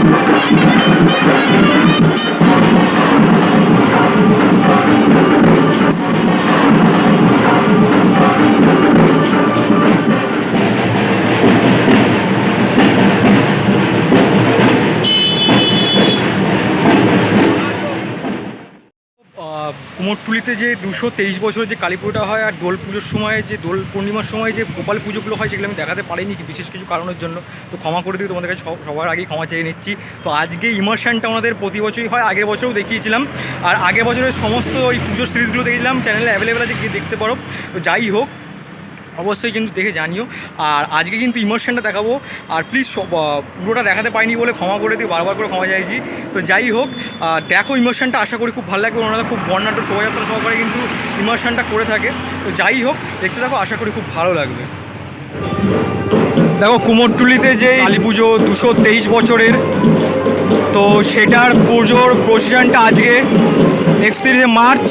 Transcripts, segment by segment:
Thank you. কুমোরটুলিতে যে দুশো তেইশ বছরের যে কালী পুজোটা হয় আর দোল পুজোর সময় যে দোল পূর্ণিমার সময় যে গোপাল পুজোগুলো হয় সেগুলো আমি দেখাতে পারিনি কি বিশেষ কিছু কারণের জন্য। তো ক্ষমা করে দিই তোমাদের কাছে সবার আগেই ক্ষমা চেয়ে নিচ্ছি। তো আজকে ইমার্শনটা আমাদের প্রতি বছরই হয়, আগের বছরও দেখিয়েছিলাম। আর আগের বছরের সমস্ত ওই পুজোর সিরিজগুলো দেখেছিলাম, চ্যানেলে অ্যাভেলেবেল আছে, গিয়ে দেখতে পারো। তো যাই হোক, অবশ্যই কিন্তু দেখে জানিও। আর আজকে কিন্তু ইমোশনটা দেখাবো। আর প্লিজ পুরোটা দেখাতে পাইনি বলে ক্ষমা করে দিই বারবার করে ক্ষমা চাইছি। তো যাই হোক দেখো ইমোশনটা আশা করি খুব ভালো লাগবে। ওনারা খুব বর্ণাঢ্য শোভাযাত্রা সহকারে কিন্তু ইমোশনটা করে থাকে। তো যাই হোক, দেখতে থাকো, আশা করি খুব ভালো লাগবে। দেখো, কুমোরটুলিতে যে কালী পুজো দুশো তেইশ বছরের, তো সেটার পুজোর প্রসেশনটা আজকে একত্রিশে মার্চ।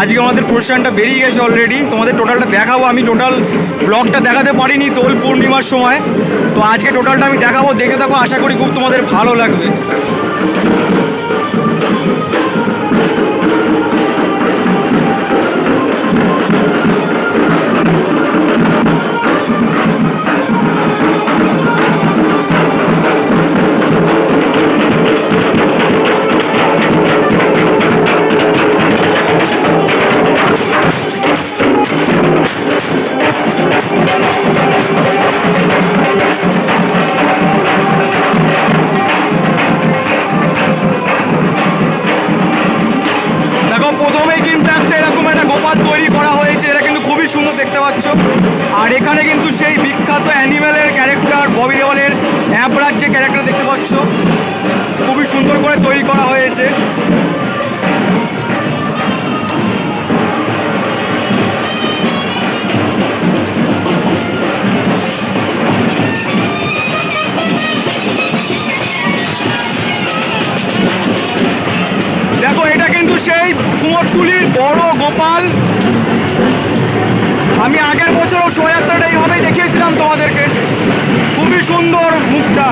আজকে আমাদের প্রসেশনটা বেরিয়ে গেছে অলরেডি তোমাদের টোটালটা দেখাবো। আমি টোটাল ব্লগটা দেখাতে পারিনি দোল পূর্ণিমার সময়। তো আজকে টোটালটা আমি দেখাবো। দেখে থাকো, আশা করি খুব তোমাদের ভালো লাগবে। Thank you. বড় গোপাল। আমি আগের বছরও শোভাযাত্রাটা এইভাবেই দেখিয়েছিলাম তোমাদেরকে। খুবই সুন্দর মুখটা।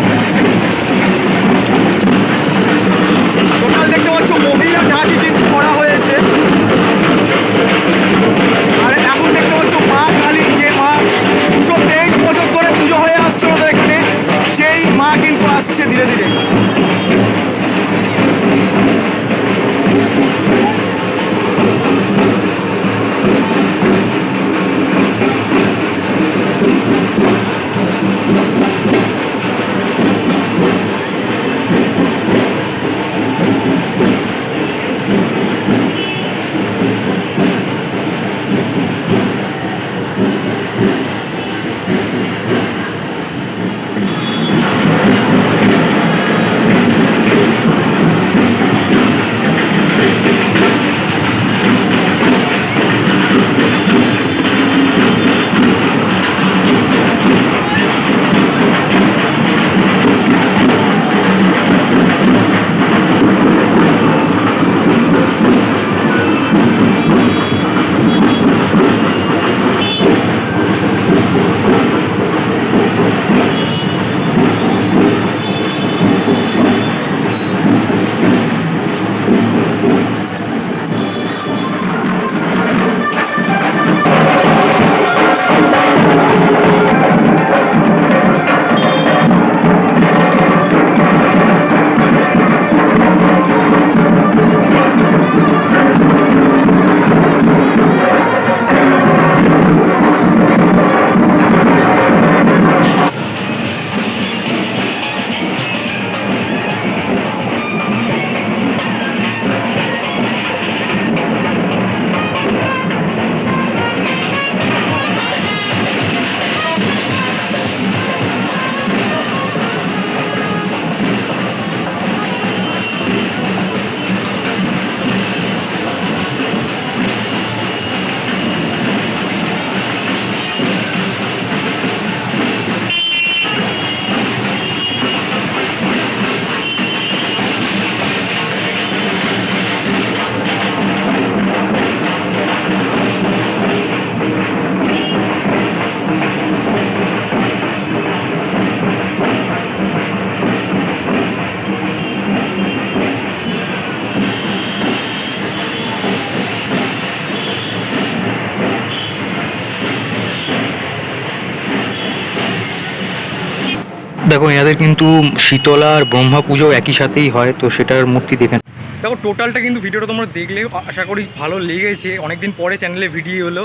দেখো, এনাদের কিন্তু শীতলা আর ব্রহ্মা পুজো একই সাথেই হয়, তো সেটার মূর্তি দেখে দেখো টোটালটা কিন্তু ভিডিওটা তোমরা দেখলে, আশা করি ভালো লেগেছে। অনেকদিন পরে চ্যানেলে ভিডিও হলো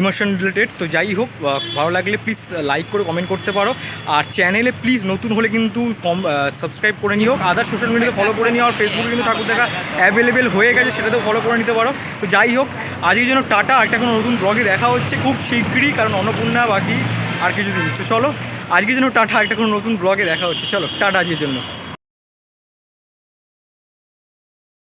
ইমোশন রিলেটেড তো যাই হোক ভালো লাগলে প্লিজ লাইক করে কমেন্ট করতে পারো। আর চ্যানেলে প্লিজ নতুন হলে কিন্তু কম সাবস্ক্রাইব করে নিও। আদার সোশ্যাল মিডিয়াতে ফলো করে নিও। আর ফেসবুকে কিন্তু ঠাকুর দেখা অ্যাভেলেবেল হয়ে গেছে, সেটাতেও ফলো করে নিতে পারো। তো যাই হোক, আজকের জন্য টাটা। একটা কোনো নতুন ব্লগে দেখা হচ্ছে খুব শীঘ্রই, কারণ অন্নপূর্ণা বাকি আর কিছু দিন চলো আজকের জন্য টাটা একটা কোনো নতুন ব্লগে দেখা হচ্ছে। চলো টাটা আজকের জন্য।